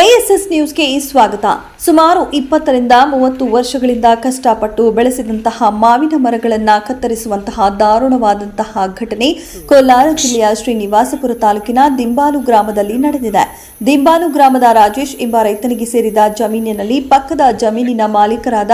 ASS ನ್ಯೂಸ್ಗೆ ಸ್ವಾಗತ. ಸುಮಾರು ಇಪ್ಪತ್ತರಿಂದ ಮೂವತ್ತು ವರ್ಷಗಳಿಂದ ಕಷ್ಟಪಟ್ಟು ಬೆಳೆಸಿದಂತಹ ಮಾವಿನ ಮರಗಳನ್ನು ಕತ್ತರಿಸುವಂತಹ ದಾರುಣವಾದಂತಹ ಘಟನೆ ಕೋಲಾರ ಜಿಲ್ಲೆಯ ಶ್ರೀನಿವಾಸಪುರ ತಾಲೂಕಿನ ದಿಂಬಾಲು ಗ್ರಾಮದಲ್ಲಿ ನಡೆದಿದೆ. ದಿಂಬಾಲು ಗ್ರಾಮದ ರಾಜೇಶ್ ಎಂಬ ರೈತನಿಗೆ ಸೇರಿದ ಜಮೀನಿನಲ್ಲಿ ಪಕ್ಕದ ಜಮೀನಿನ ಮಾಲೀಕರಾದ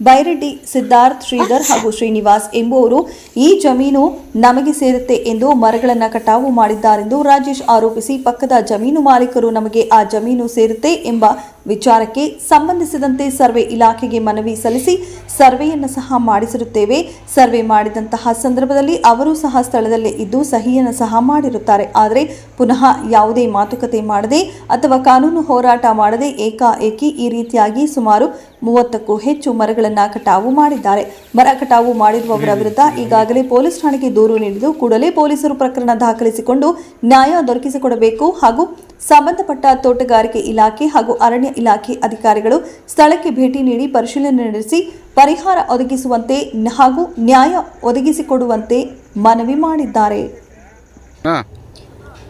ಬೈರೆಡ್ಡಿ ಸಿದ್ಧಾರ್ಥ್ ಶ್ರೀಧರ್ ಹಾಗೂ ಶ್ರೀನಿವಾಸ್ ಎಂಬುವರು ಈ ಜಮೀನು ನಮಗೆ ಸೇರುತ್ತೆ ಎಂದು ಮರಗಳನ್ನು ಕಟಾವು ಮಾಡಿದ್ದಾರೆಂದು ರಾಜೇಶ್ ಆರೋಪಿಸಿ ಪಕ್ಕದ ಜಮೀನು ಮಾಲೀಕರು ನಮಗೆ ಆ ಜಮೀನು ಸೇರುತ್ತೆ ಎಂಬ ವಿಚಾರಕ್ಕೆ ಸಂಬಂಧಿಸಿದಂತೆ ಸರ್ವೆ ಇಲಾಖೆಗೆ ಮನವಿ ಸಲ್ಲಿಸಿ ಸರ್ವೆಯನ್ನು ಸಹ ಮಾಡಿಸಿರುತ್ತೇವೆ. ಸರ್ವೆ ಮಾಡಿದಂತಹ ಸಂದರ್ಭದಲ್ಲಿ ಅವರು ಸಹ ಸ್ಥಳದಲ್ಲೇ ಇದ್ದು ಸಹಿಯನ್ನು ಸಹ ಮಾಡಿರುತ್ತಾರೆ. ಆದರೆ ಪುನಃ ಯಾವುದೇ ಮಾತುಕತೆ ಮಾಡದೆ ಅಥವಾ ಕಾನೂನು ಹೋರಾಟ ಮಾಡದೆ ಏಕಾಏಕಿ ಈ ರೀತಿಯಾಗಿ ಸುಮಾರು ಮೂವತ್ತಕ್ಕೂ ಹೆಚ್ಚು ಮರಗಳನ್ನು ಕಟಾವು ಮಾಡಿದ್ದಾರೆ. ಮರ ಕಟಾವು ಮಾಡಿರುವವರ ವಿರುದ್ಧ ಈಗಾಗಲೇ ಪೊಲೀಸ್ ಠಾಣೆಗೆ ದೂರು ನೀಡಿದ್ದು ಕೂಡಲೇ ಪೊಲೀಸರು ಪ್ರಕರಣ ದಾಖಲಿಸಿಕೊಂಡು ನ್ಯಾಯ ದೊರಕಿಸಿಕೊಡಬೇಕು ಹಾಗೂ ಸಂಬಂಧಪಟ್ಟ ತೋಟಗಾರಿಕೆ ಇಲಾಖೆ ಹಾಗೂ ಅರಣ್ಯ ಇಲಾಖೆ ಅಧಿಕಾರಿಗಳು ಸ್ಥಳಕ್ಕೆ ಭೇಟಿ ನೀಡಿ ಪರಿಶೀಲನೆ ನಡೆಸಿ ಪರಿಹಾರ ಒದಗಿಸುವಂತೆ ಹಾಗೂ ನ್ಯಾಯ ಒದಗಿಸಿಕೊಡುವಂತೆ ಮನವಿ ಮಾಡಿದ್ದಾರೆ.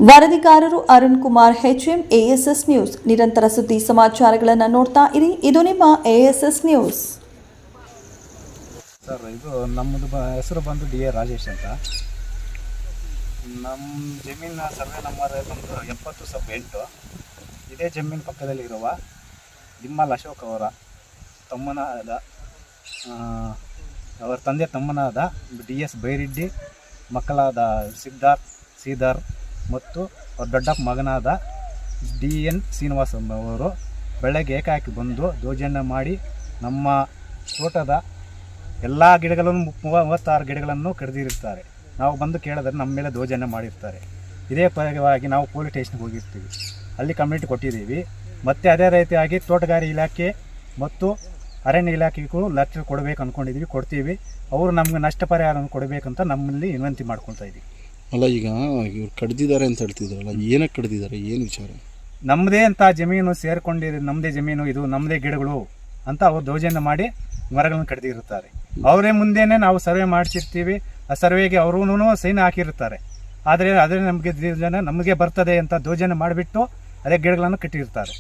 ವರದಿಗಾರರು Arun Kumar HM ASS news ನಿರಂತರ ಸುದ್ದಿ ಸಮಾಚಾರಗಳನ್ನು ನೋಡ್ತಾ ಇರಿ. ಇದು ನಿಮ್ಮ ಎಎಸ್ಎಸ್ ನ್ಯೂಸ್ ಸರ್ ಇದು ನಮ್ಮದು ಹೆಸರು ಬಂದು ಡಿ ಎ ರಾಜೇಶ್ ಅಂತ. ನಮ್ಮ ಜಮೀನಿನ ಸರ್ವೆ ನಂಬರ್ ಬಂದು ಎಪ್ಪತ್ತು ಸಬ್ ಎಂಟು. ಇದೇ ಜಮೀನು ಪಕ್ಕದಲ್ಲಿರುವ. ದಿಮ್ಮಲ್ ಅಶೋಕ್ ಅವರ ತಮ್ಮನಾದ ಅವರ ತಂದೆ ತಮ್ಮನಾದ ಡಿ ಎಸ್ ಬೈರೆಡ್ಡಿ, ಮಕ್ಕಳಾದ ಸಿದ್ಧಾರ್ಥ್ ಸೀದಾರ್ ಮತ್ತು ಅವ್ರ ದೊಡ್ಡಪ್ಪ ಮಗನಾದ ಡಿ ಎನ್ ಶ್ರೀನಿವಾಸ್ ಅವರು ಬೆಳಗ್ಗೆ ಏಕಾಕಿ ಬಂದು ದೋಜಣ್ಣ ಮಾಡಿ ನಮ್ಮ ತೋಟದ ಎಲ್ಲ ಗಿಡಗಳನ್ನು ಮೂವತ್ತಾರು ಗಿಡಗಳನ್ನು ಕಡಿದಿರುತ್ತಾರೆ ನಾವು ಬಂದು ಕೇಳಿದ್ರೆ ನಮ್ಮ ಮೇಲೆ ದೋಜನ್ನ ಮಾಡಿರ್ತಾರೆ. ಇದೇ ಪರವಾಗಿ ನಾವು ಪೊಲೀಸ್ ಸ್ಟೇಷನ್ಗೆ ಹೋಗಿರ್ತೀವಿ. ಅಲ್ಲಿ ಕಂಪ್ಲೇಂಟ್ ಕೊಟ್ಟಿದ್ದೀವಿ. ಮತ್ತು ಅದೇ ರೀತಿಯಾಗಿ ತೋಟಗಾರಿ ಇಲಾಖೆ ಮತ್ತು ಅರಣ್ಯ ಇಲಾಖೆಗೂ ಲಕ್ಷ ಕೊಡಬೇಕು ಅಂದ್ಕೊಂಡಿದ್ದೀವಿ ಕೊಡ್ತೀವಿ. ಅವರು ನಮ್ಗೆ ನಷ್ಟ ಪರಿಹಾರವನ್ನು ಕೊಡಬೇಕಂತ ನಮ್ಮಲ್ಲಿ ವಿನಂತಿ ಮಾಡ್ಕೊಳ್ತಾ ಇದ್ದೀವಿ ಅಲ್ಲ ಈಗ ಇವ್ರು ಕಡ್ದಿದ್ದಾರೆ ಅಂತ ಹೇಳ್ತಿದ್ರಲ್ಲ ಏನಕ್ಕೆ ಕಡ್ದಿದ್ದಾರೆ? ಏನು ವಿಚಾರ? ನಮ್ಮದೇ ಅಂತ ಜಮೀನು ಸೇರಿಕೊಂಡಿರೋ ನಮ್ಮದೇ ಜಮೀನು ಇದು ನಮ್ಮದೇ ಗಿಡಗಳು ಅಂತ ಅವ್ರು ದೌರ್ಜನ್ಯ ಮಾಡಿ ಮರಗಳನ್ನು ಕಡ್ದಿರುತ್ತಾರೆ. ಅವರೇ ಮುಂದೆನೇ ನಾವು ಸರ್ವೆ ಮಾಡಿಸಿರ್ತೀವಿ ಆ ಸರ್ವೆಗೆ ಅವ್ರೂ ಸೈನ್ ಹಾಕಿರ್ತಾರೆ ಆದರೆ ಅದೇ ನಮಗೆ ಜನ ನಮಗೆ ಬರ್ತದೆ ಅಂತ ದೌರ್ಜನ್ಯ ಮಾಡಿಬಿಟ್ಟು ಅದೇ ಗಿಡಗಳನ್ನು ಕಟ್ಟಿರ್ತಾರೆ.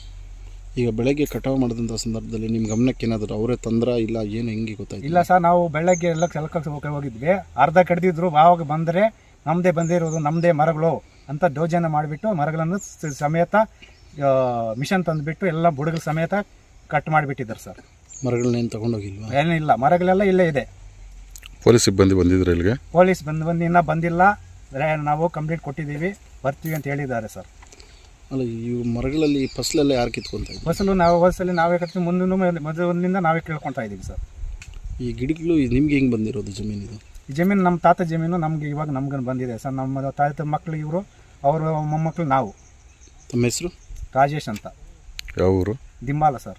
ಈಗ ಬೆಳಗ್ಗೆ ಕಟಾವು ಮಾಡಿದಂಥ ಸಂದರ್ಭದಲ್ಲಿ ನಿಮ್ಮ ಗಮನಕ್ಕೆ ಏನಾದರೂ ಅವರೇ ತಂದ್ರ ಇಲ್ಲ ಏನು ಹೆಂಗೆ ಗೊತ್ತಾಯ್ತು? ಇಲ್ಲ ಸರ್ ನಾವು ಬೆಳಗ್ಗೆ ಎಲ್ಲ ಕೆಲಕಕ್ಕೆ ಹೋಗಿ ಹೋಗಿದ್ವಿ. ಅರ್ಧ ಕಡ್ದಿದ್ರು ಆವಾಗ ಬಂದರೆ ನಮ್ಮದೇ ಬಂದಿರೋದು ನಮ್ಮದೇ ಮರಗಳು ಅಂತ ಡೋಜನ ಮಾಡಿಬಿಟ್ಟು ಮರಗಳನ್ನು ಸ- ಸಮೇತ ಆ, ಮಿಷನ್ ತಂದುಬಿಟ್ಟು ಎಲ್ಲ ಬುಡಗಳ ಸಮೇತ ಕಟ್ ಮಾಡಿಬಿಟ್ಟಿದ್ದಾರೆ ಸರ್. ಮರಗಳನ್ನೇನು ತಗೊಂಡೋಗಿಲ್ವಾ? ಏನಿಲ್ಲ ಮರಗಳೆಲ್ಲ ಇಲ್ಲೇ ಇದೆ. ಪೊಲೀಸ್ ಸಿಬ್ಬಂದಿ ಬಂದಿದ್ರು ಇಲ್ಲಿಗೆ? ಪೊಲೀಸ್ ಬಂದು ಬಂದು ಇನ್ನೂ ಬಂದಿಲ್ಲ. ನಾವು ಕಂಪ್ಲೀಟ್ ಕೊಟ್ಟಿದ್ದೀವಿ. ಬರ್ತೀವಿ ಅಂತ ಹೇಳಿದ್ದಾರೆ ಸರ್. ಅಲ್ಲ ಈ ಮರಗಳಲ್ಲಿ ಫಸಲೆಲ್ಲ ಯಾರು ಕಿತ್ಕೊಂತ ಇದ್ರು ಫಸಲು ನಾವು ಫಸಲಲ್ಲಿ ನಾವೇ ಕಟ್ಟಿ ಮುಂದಿನ ಮೊದಲಿನಿಂದ ನಾವೇ ಕೇಳ್ಕೊತಾ ಇದ್ದೀವಿ ಸರ್. ಈ ಗಿಡಗಳು ನಿಮ್ಗೆ ಹೆಂಗೆ ಬಂದಿರೋದು ಜಮೀನಿದು ಈ ಜಮೀನು ನಮ್ಮ ತಾತ ಜಮೀನು ನಮಗೆ ಇವಾಗ ನಮ್ಗೆ ಬಂದಿದೆ ಸರ್. ನಮ್ಮ ತಾತ ಮಕ್ಕಳು ಇವರು ಅವರು ಮೊಮ್ಮಕ್ಕಳು ನಾವು. ತಮ್ಮ ಹೆಸರು? ರಾಜೇಶ್ ಅಂತ. ಯಾವ ಊರು? ದಿಂಬಾಲ ಸರ್.